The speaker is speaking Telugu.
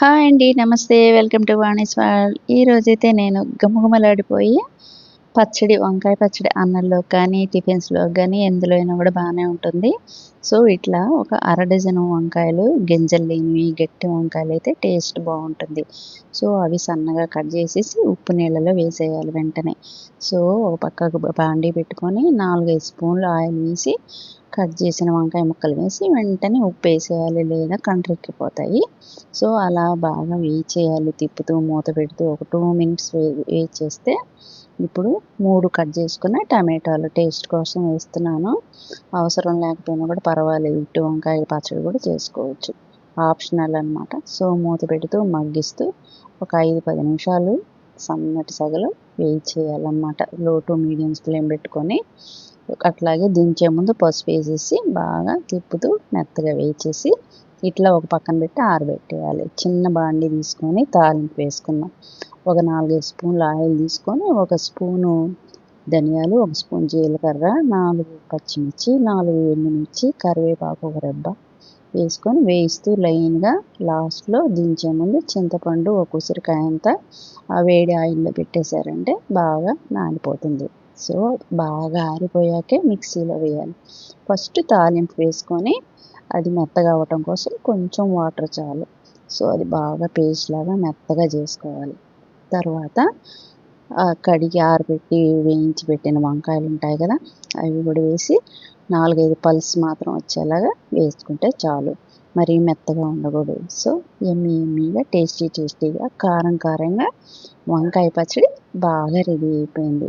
హాయ్ అండి నమస్తే. Welcome to Vani's world. ఈరోజైతే నేను గుమగుమలాడిపోయి పచ్చడి వంకాయ పచ్చడి అన్నంలో కానీ టిఫిన్స్లో కానీ ఎందులో అయినా కూడా బాగానే ఉంటుంది. సో ఇట్లా ఒక అర డజన్ వంకాయలు గింజలు లేనివి గట్టి వంకాయలు అయితే టేస్ట్ బాగుంటుంది. సో అవి సన్నగా కట్ చేసేసి ఉప్పు నీళ్ళలో వేసేయాలి వెంటనే. సో ఒక పక్కకు బాండీ పెట్టుకొని నాలుగైదు స్పూన్లు ఆయిల్ వేసి కట్ చేసిన వంకాయ ముక్కలు వేసి వెంటనే ఉప్పు వేసేయాలి లేదా కంట్రెక్కిపోతాయి సో అలా బాగా వేయించేయాలి తిప్పుతూ మూత పెడుతూ ఒక టూ మినిట్స్ వే వేయించేస్తే ఇప్పుడు మూడు కట్ చేసుకున్న టమాటాలు టేస్ట్ కోసం వేస్తున్నాను. అవసరం లేకపోయినా కూడా పర్వాలేదు. ఇటు వంకాయ పచ్చడి కూడా చేసుకోవచ్చు. ఆప్షనల్ అనమాట సో మూత పెడుతూ మగ్గిస్తూ ఒక ఐదు పది నిమిషాలు సన్నటి సగలు వేయించేయాలన్నమాట. లో టు మీడియం ఫ్లేమ్ పెట్టుకొని అట్లాగే దించే ముందు పసుపు వేసేసి బాగా తిప్పుతూ మెత్తగా వేచేసి ఇట్లా ఒక పక్కన పెట్టి ఆరబెట్టేయాలి. చిన్న బాండి తీసుకొని తాలింపు వేసుకున్నాం ఒక నాలుగైదు స్పూన్లు ఆయిల్ తీసుకొని ఒక స్పూను ధనియాలు ఒక స్పూన్ జీలకర్ర నాలుగు పచ్చిమిర్చి నాలుగు ఎండుమిర్చి కరివేపాకు ఒక రెబ్బ వేసుకొని వేయిస్తూ లైన్గా లాస్ట్లో దించే ముందు చింతపండు ఒక ఉసిరికాయ అంతా ఆ వేడి ఆయిల్లో పెట్టేశారంటే బాగా నానిపోతుంది. సో బాగా ఆరిపోయాకే మిక్సీలో వేయాలి. ఫస్ట్ తాలింపు వేసుకొని అది మెత్తగా అవ్వటం కోసం కొంచెం వాటర్ చాలు. సో అది బాగా పేస్ట్ లాగా మెత్తగా చేసుకోవాలి. తర్వాత కడిగి ఆరబెట్టి వేయించి పెట్టిన వంకాయలు ఉంటాయి కదా అవి కూడా వేసి నాలుగైదు పల్స్ మాత్రం వచ్చేలాగా వేసుకుంటే చాలు. మరీ మెత్తగా ఉండకూడదు. సో ఎమ్మి ఎమ్మిగా టేస్టీ టేస్టీగా కారం కారంగా వంకాయ పచ్చడి బాగా రెడీ అయిపోయింది.